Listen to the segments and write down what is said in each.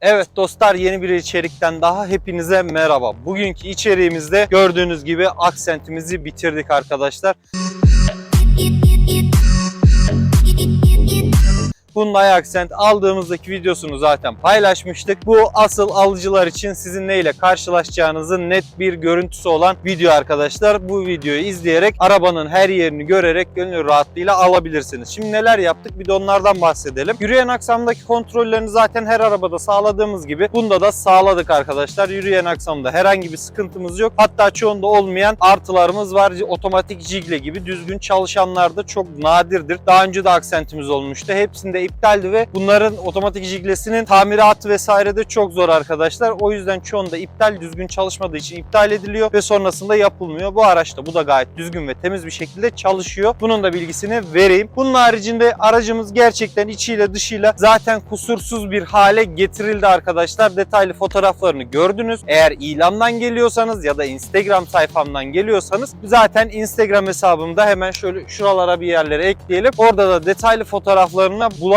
Evet dostlar yeni bir içerikten daha hepinize merhaba. Bugünkü içeriğimizde gördüğünüz gibi aksentimizi bitirdik arkadaşlar. Hyundai Accent aldığımızdaki videosunu zaten paylaşmıştık. Bu asıl alıcılar için sizin neyle karşılaşacağınızın net bir görüntüsü olan video arkadaşlar. Bu videoyu izleyerek arabanın her yerini görerek gönül rahatlığıyla alabilirsiniz. Şimdi neler yaptık bir de onlardan bahsedelim. Yürüyen aksamdaki kontrollerini zaten her arabada sağladığımız gibi bunda da sağladık arkadaşlar. Yürüyen aksamda herhangi bir sıkıntımız yok. Hatta çoğunda olmayan artılarımız var. Otomatik jigle gibi düzgün çalışanlar da çok nadirdir. Daha önce de aksentimiz olmuştu. Hepsinde iptaldi ve bunların otomatik jiglesinin tamiratı vesaire de çok zor arkadaşlar. O yüzden çoğunda iptal düzgün çalışmadığı için iptal ediliyor ve sonrasında yapılmıyor. Bu araçta bu da gayet düzgün ve temiz bir şekilde çalışıyor. Bunun da bilgisini vereyim. Bunun haricinde aracımız gerçekten içiyle dışıyla zaten kusursuz bir hale getirildi arkadaşlar. Detaylı fotoğraflarını gördünüz. Eğer ilandan geliyorsanız ya da Instagram sayfamdan geliyorsanız zaten Instagram hesabımda hemen şöyle şuralara bir yerlere ekleyelim. Orada da detaylı fotoğraflarını bulabilirsiniz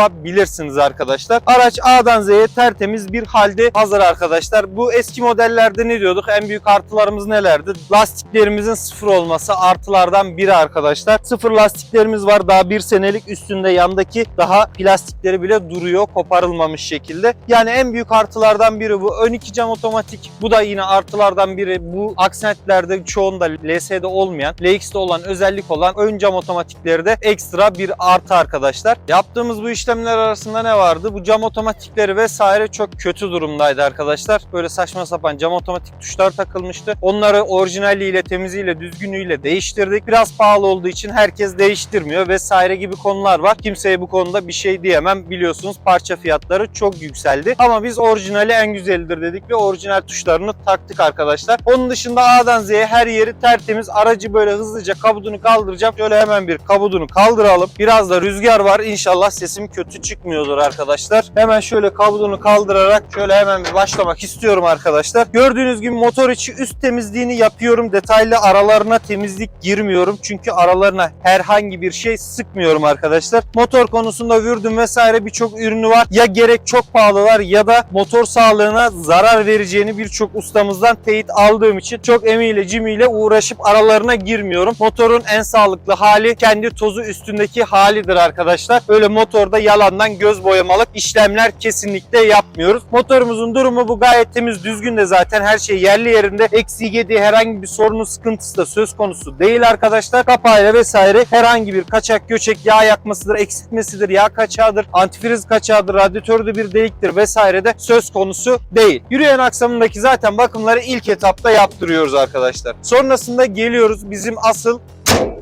arkadaşlar. Araç A'dan Z'ye tertemiz bir halde hazır arkadaşlar. Bu eski modellerde ne diyorduk? En büyük artılarımız nelerdi? Lastiklerimizin sıfır olması artılardan biri arkadaşlar. Sıfır lastiklerimiz var. Daha bir senelik üstünde yandaki daha plastikleri bile duruyor koparılmamış şekilde. Yani en büyük artılardan biri bu. Ön iki cam otomatik. Bu da yine artılardan biri. Bu aksentlerde çoğunda LS'de olmayan, LX'de olan özellik olan ön cam otomatikleri de ekstra bir artı arkadaşlar. Yaptığımız bu işlemler arasında ne vardı? Bu cam otomatikleri vesaire çok kötü durumdaydı arkadaşlar. Böyle saçma sapan cam otomatik tuşlar takılmıştı. Onları orijinaliyle, temiziyle, düzgünlüğüyle değiştirdik. Biraz pahalı olduğu için herkes değiştirmiyor vesaire gibi konular var. Kimseye bu konuda bir şey diyemem. Biliyorsunuz parça fiyatları çok yükseldi. Ama biz orijinali en güzelidir dedik ve orijinal tuşlarını taktık arkadaşlar. Onun dışında A'dan Z'ye her yeri tertemiz. Aracı böyle hızlıca kabudunu kaldıracağım. Şöyle hemen bir kabudunu kaldıralım. Biraz da rüzgar var. İnşallah sesim kötü çıkmıyordur arkadaşlar. Hemen şöyle kabudunu kaldırarak şöyle hemen bir başlamak istiyorum arkadaşlar. Gördüğünüz gibi motor içi üst temizliğini yapıyorum. Detaylı aralarına temizlik girmiyorum. Çünkü aralarına herhangi bir şey sıkmıyorum arkadaşlar. Motor konusunda Würdün vesaire birçok ürünü var. Ya gerek çok pahalılar ya da motor sağlığına zarar vereceğini birçok ustamızdan teyit aldığım için çok emiyle cimiyle uğraşıp aralarına girmiyorum. Motorun en sağlıklı hali kendi tozu üstündeki halidir arkadaşlar. Öyle motorda yalandan göz boyamalık işlemler kesinlikle yapmıyoruz. Motorumuzun durumu bu gayet temiz düzgün de zaten her şey yerli yerinde. Eksi yediği herhangi bir sorunun sıkıntısı da söz konusu değil arkadaşlar. Kapağıyla vesaire herhangi bir kaçak göçek yağ yakmasıdır, eksiltmesidir, yağ kaçağıdır, antifriz kaçağıdır, radyatörde bir deliktir vesaire de söz konusu değil. Yürüyen aksamındaki zaten bakımları ilk etapta yaptırıyoruz arkadaşlar. Sonrasında geliyoruz bizim asıl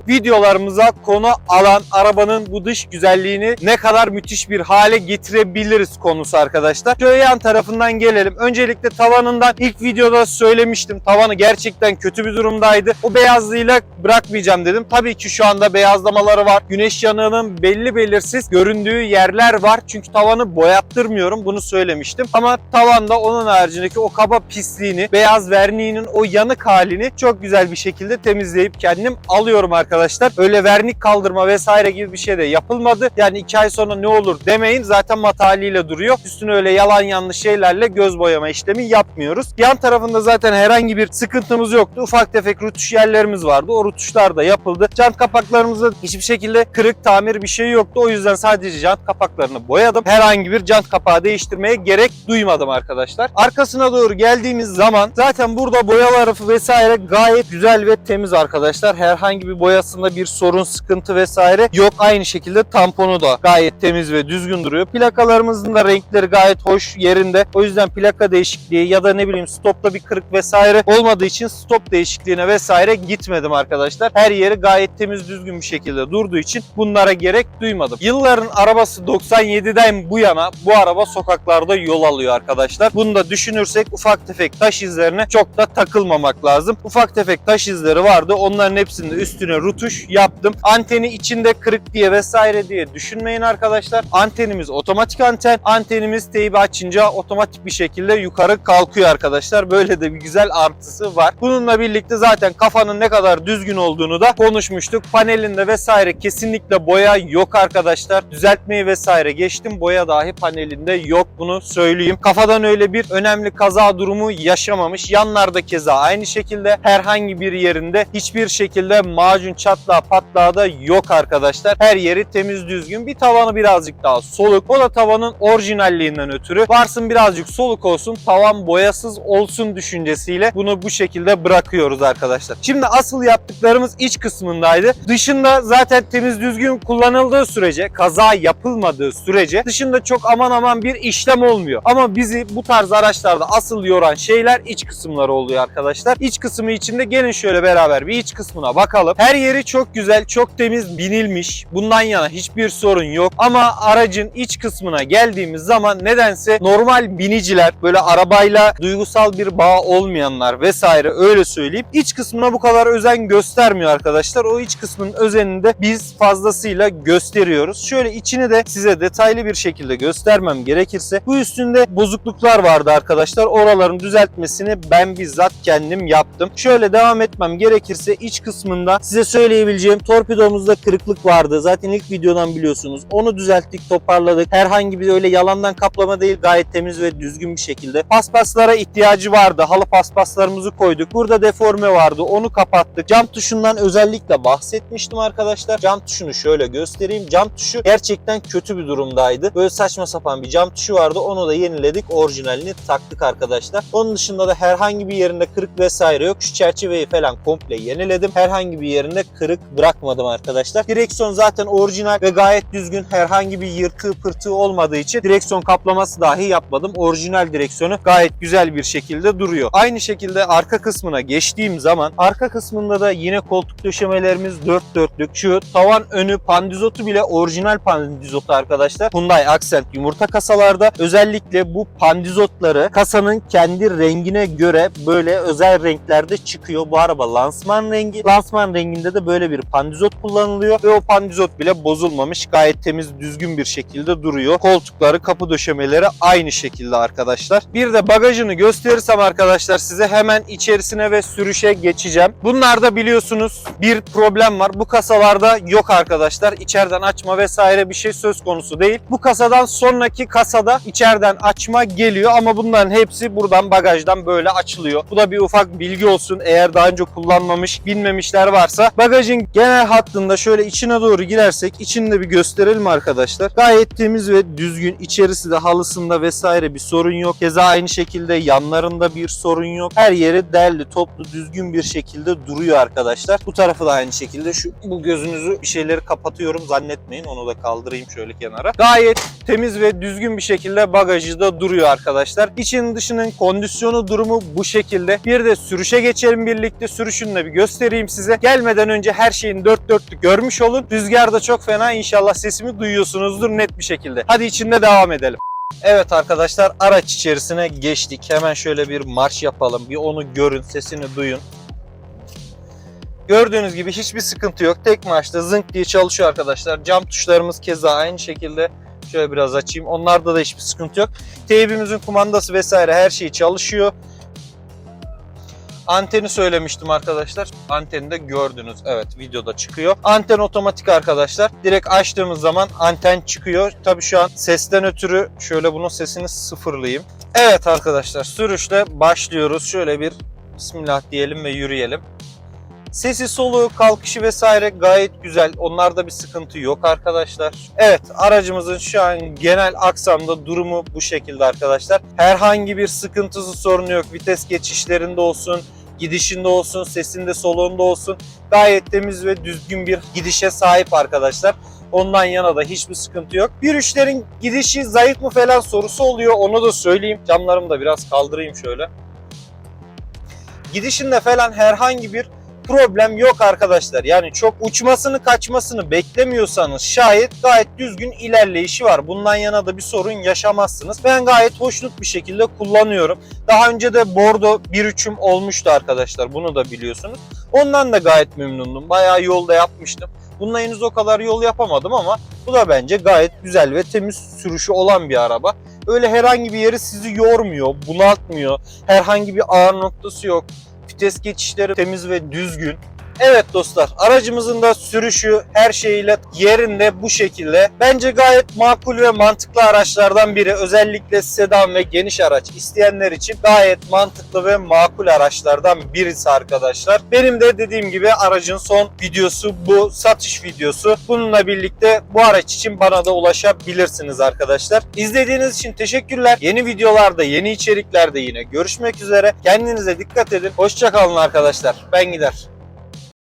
videolarımıza konu alan arabanın bu dış güzelliğini ne kadar müthiş bir hale getirebiliriz konusu arkadaşlar. Şöyle yan tarafından gelelim. Öncelikle tavanından ilk videoda söylemiştim. Tavanı gerçekten kötü bir durumdaydı. O beyazlığıyla bırakmayacağım dedim. Tabii ki şu anda beyazlamaları var. Güneş yanığının belli belirsiz göründüğü yerler var. Çünkü tavanı boyattırmıyorum. Bunu söylemiştim. Ama tavanda onun haricindeki o kaba pisliğini, beyaz verniğinin o yanık halini çok güzel bir şekilde temizleyip kendim alıyorum arkadaşlar. Öyle vernik kaldırma vesaire gibi bir şey de yapılmadı. Yani iki ay sonra ne olur demeyin. Zaten mat haliyle duruyor. Üstüne öyle yalan yanlış şeylerle göz boyama işlemi yapmıyoruz. Yan tarafında zaten herhangi bir sıkıntımız yoktu. Ufak tefek rutuş yerlerimiz vardı. O rutuşlar da yapıldı. Jant kapaklarımızda hiçbir şekilde kırık tamir bir şey yoktu. O yüzden sadece jant kapaklarını boyadım. Herhangi bir jant kapağı değiştirmeye gerek duymadım arkadaşlar. Arkasına doğru geldiğimiz zaman zaten burada boyaları vesaire gayet güzel ve temiz arkadaşlar. Herhangi bir boyasında bir sorun, sıkıntı vesaire yok. Aynı şekilde tamponu da gayet temiz ve düzgün duruyor. Plakalarımızın da renkleri gayet hoş yerinde. O yüzden plaka değişikliği ya da ne bileyim stopta bir kırık vesaire olmadığı için stop değişikliğine vesaire gitmedim arkadaşlar. Her yeri gayet temiz düzgün bir şekilde durduğu için bunlara gerek duymadım. Yılların arabası 97'den bu yana bu araba sokaklarda yol alıyor arkadaşlar. Bunu da düşünürsek ufak tefek taş izlerine çok da takılmamak lazım. Ufak tefek taş izleri vardı. Onların hepsini üstüne rutuş yaptım. Anteni içinde kırık diye vesaire diye düşünmeyin arkadaşlar. Antenimiz otomatik anten. Antenimiz teybi açınca otomatik bir şekilde yukarı kalkıyor arkadaşlar. Böyle de bir güzel artısı var. Bununla birlikte zaten kafanın ne kadar düzgün olduğunu da konuşmuştuk. Panelinde vesaire kesinlikle boya yok arkadaşlar. Düzeltmeyi vesaire geçtim. Boya dahi panelinde yok bunu söyleyeyim. Kafadan öyle bir önemli kaza durumu yaşamamış. Yanlarda keza aynı şekilde herhangi bir yerinde hiçbir şekilde macun çatlağı patlağı da yok arkadaşlar. Her yeri temiz düzgün. Bir tavanı birazcık daha soluk. O da tavanın orijinalliğinden ötürü. Varsın birazcık soluk olsun, tavan boyasız olsun düşüncesiyle bunu bu şekilde bırakıyoruz arkadaşlar. Şimdi asıl yaptıklarımız iç kısmındaydı. Dışında zaten temiz düzgün kullanıldığı sürece, kaza yapılmadığı sürece dışında çok aman aman bir işlem olmuyor. Ama bizi bu tarz araçlarda asıl yoran şeyler iç kısımları oluyor arkadaşlar. İç kısmı içinde gelin şöyle beraber bir iç kısmına bakalım. Her yeri çok güzel, çok temiz binilmiş. Bundan yana hiçbir sorun yok. Ama aracın iç kısmına geldiğimiz zaman nedense normal biniciler böyle arabayla duygusal bir bağ olmayanlar vesaire öyle söyleyeyim. iç kısmına bu kadar özen göstermiyor arkadaşlar. O iç kısmının özenini de biz fazlasıyla gösteriyoruz. Şöyle içini de size detaylı bir şekilde göstermem gerekirse bu üstünde bozukluklar vardı arkadaşlar. Oraların düzeltmesini ben bizzat kendim yaptım. Şöyle devam etmem gerekirse iç kısmında size söyleyebileceğim torpidomuzda kırıklık vardı. Zaten ilk videodan biliyorsunuz. Onu düzelttik, toparladık. Herhangi bir öyle yalandan kaplama değil gayet temiz ve düzgün bir şekilde. Paspaslara ihtiyacı vardı. Halı paspaslarımızı koyduk. Burada deforme vardı. Onu kapattık. Cam tuşundan özellikle bahsetmiştim arkadaşlar. Cam tuşunu şöyle göstereyim. Cam tuşu gerçekten kötü bir durumdaydı. Böyle saçma sapan bir cam tuşu vardı. Onu da yeniledik. Orijinalini taktık arkadaşlar. Onun dışında da herhangi bir yerinde kırık vesaire yok. Şu çerçeveyi falan komple yeniledim. Herhangi bir yerinde kırık bırakmadım arkadaşlar. Direksiyon zaten orijinal ve gayet düzgün. Herhangi bir yırtığı pırtığı olmadığı için direksiyon kaplaması dahi yapmadım. Orijinal direksiyonu gayet güzel bir şekilde duruyor. Aynı şekilde arka kısmına geçtiğim zaman arka kısmında da yine koltuk döşemelerimiz dört dörtlük. Şu tavan önü pandizotu bile orijinal pandizotu arkadaşlar. Hyundai Accent yumurta kasalarda özellikle bu pandizotları kasanın kendi rengine göre böyle özel renklerde çıkıyor. Bu araba lansman rengi. Lansman renginde de böyle bir pandizot kullanılıyor ve o pandizot bile bozulmamış. Gayet temiz, düzgün bir şekilde duruyor. Koltukları, kapı döşemeleri aynı şekilde arkadaşlar. Bir de bagajını gösterirsem arkadaşlar size hemen içerisine ve sürüşe geçeceğim. Bunlarda biliyorsunuz bir problem var. Bu kasalarda yok arkadaşlar. İçeriden açma vesaire bir şey söz konusu değil. Bu kasadan sonraki kasada içeriden açma geliyor ama bunların hepsi buradan bagajdan böyle açılıyor. Bu da bir ufak bilgi olsun. Eğer daha önce kullanmamış, bilmemişler varsa bagajın genel hattında şöyle içine doğru girersek içini de bir gösterelim arkadaşlar. Gayet temiz ve düzgün. İçerisi de halısında vesaire bir sorun yok. Keza aynı şekilde yanlarında bir sorun yok. Her yeri derli, toplu, düzgün bir şekilde duruyor arkadaşlar. Bu tarafı da aynı şekilde. Şu bu gözünüzü bir şeyleri kapatıyorum zannetmeyin. Onu da kaldırayım şöyle kenara. Gayet temiz ve düzgün bir şekilde bagajı da duruyor arkadaşlar. İçin dışının kondisyonu durumu bu şekilde. Bir de sürüşe geçelim birlikte. Sürüşünü de bir göstereyim size. Gelmeden önce her şeyin dört dörtlük görmüş olun. Rüzgar da çok fena. İnşallah sesimi duyuyorsunuzdur net bir şekilde. Hadi içinde devam edelim. Evet arkadaşlar araç içerisine geçtik. Hemen şöyle bir marş yapalım. Bir onu görün, sesini duyun. Gördüğünüz gibi hiçbir sıkıntı yok. Tek marşta zınk diye çalışıyor arkadaşlar. Cam tuşlarımız keza aynı şekilde. Şöyle biraz açayım. Onlarda da hiçbir sıkıntı yok. Teybimizin kumandası vesaire her şey çalışıyor. Anteni söylemiştim arkadaşlar. Anteni de gördünüz. Evet videoda çıkıyor. Anten otomatik arkadaşlar. Direkt açtığımız zaman anten çıkıyor. Tabii şu an sesten ötürü şöyle bunun sesini sıfırlayayım. Evet arkadaşlar sürüşle başlıyoruz. Şöyle bir Bismillah diyelim ve yürüyelim. Sesi soluğu, kalkışı vesaire gayet güzel. Onlarda bir sıkıntı yok arkadaşlar. Evet aracımızın şu an genel aksamda durumu bu şekilde arkadaşlar. Herhangi bir sıkıntısı sorunu yok. Vites geçişlerinde olsun, gidişinde olsun, sesinde soluğunda olsun. Gayet temiz ve düzgün bir gidişe sahip arkadaşlar. Ondan yana da hiçbir sıkıntı yok. Bir üçlerin gidişi zayıf mı falan sorusu oluyor. Onu da söyleyeyim. Camlarımı da biraz kaldırayım şöyle. Gidişinde falan herhangi bir problem yok arkadaşlar. Yani çok uçmasını kaçmasını beklemiyorsanız şayet gayet düzgün ilerleyişi var. Bundan yana da bir sorun yaşamazsınız. Ben gayet hoşnut bir şekilde kullanıyorum. Daha önce de Bordo 1.3'üm olmuştu arkadaşlar. Bunu da biliyorsunuz. Ondan da gayet memnundum. Bayağı yolda yapmıştım. Bununla henüz o kadar yol yapamadım ama bu da bence gayet güzel ve temiz sürüşü olan bir araba. Öyle herhangi bir yeri sizi yormuyor, bunaltmıyor. Herhangi bir ağır noktası yok. Vites geçişleri temiz ve düzgün. Evet dostlar aracımızın da sürüşü her şeyiyle yerinde bu şekilde. Bence gayet makul ve mantıklı araçlardan biri. Özellikle sedan ve geniş araç isteyenler için gayet mantıklı ve makul araçlardan birisi arkadaşlar. Benim de dediğim gibi aracın son videosu bu satış videosu. Bununla birlikte bu araç için bana da ulaşabilirsiniz arkadaşlar. İzlediğiniz için teşekkürler. Yeni videolarda, yeni içeriklerde yine görüşmek üzere. Kendinize dikkat edin. Hoşçakalın arkadaşlar. Ben gider.